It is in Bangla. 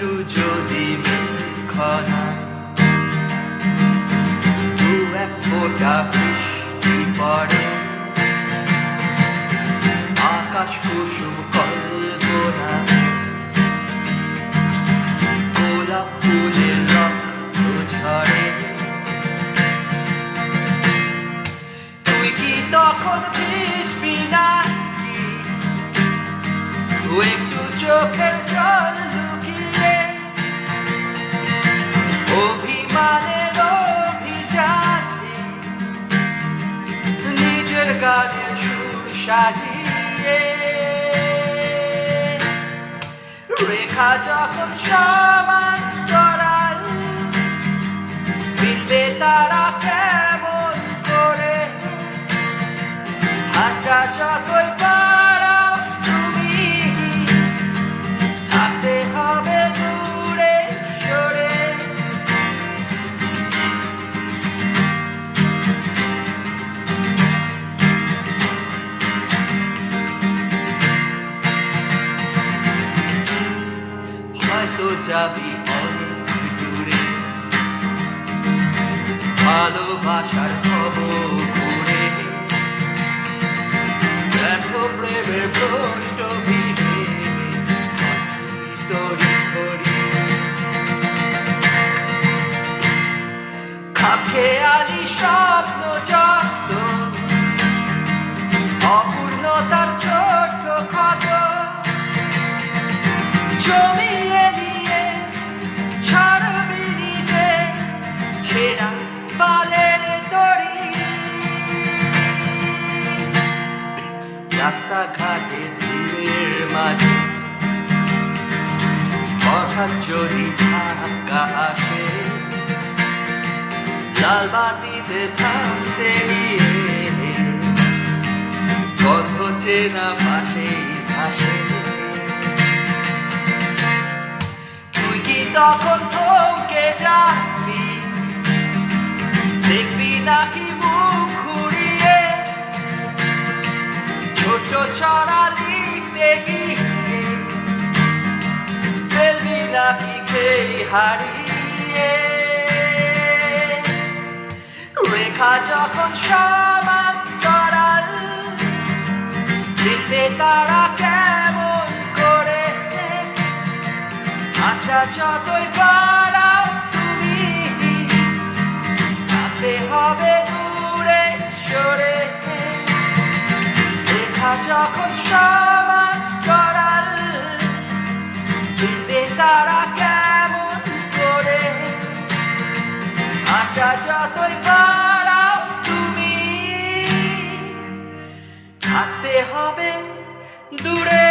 একটু যদি খনা দু এক ফোঁটা বৃষ্টি পড়ে। আকাশ কুসুম কল্পনা, গোলাপ ফুলের রক্ত ঝরে। তুই কি তখন ভিজবি না একটু চোখের জল গানের সুর সাজিয়ে রেখা যখন সমান করাল মিলবে তারা কেমন করে হাতটা যতই যাবি অনেক দূরে ভালোবাসার খবর দেখো প্রশ্ন স্বপ্ন অপূর্ণতার ছোট ক্ষত জমিয়ে ছেঁড়া পালের দড়ি রাস্তাঘাটে ভিড়ের মাঝে হঠাৎ যদি ধাক্কা আসে, লাল বাতিতে থামতে গিয়ে গন্ধ চেনা পাশেই ভাসে। তুই কি তখন থমকে যাবি? দেখবি নাকি মুখ ঘুরিয়ে? ছোট ছড়া গিয়ে ফেলবি নাকি খেয়ে হারিয়ে? রেখা যখন সমান করাল চিনতে তারা কেমন করে? হাতটা যতই বাড়াও হবে দূরে সরে রেখা যখন সমান করাল চিনতে তারা কেমন করে? হাতটা যতই বাড়াও তুমি থাকতে হবে দূরে।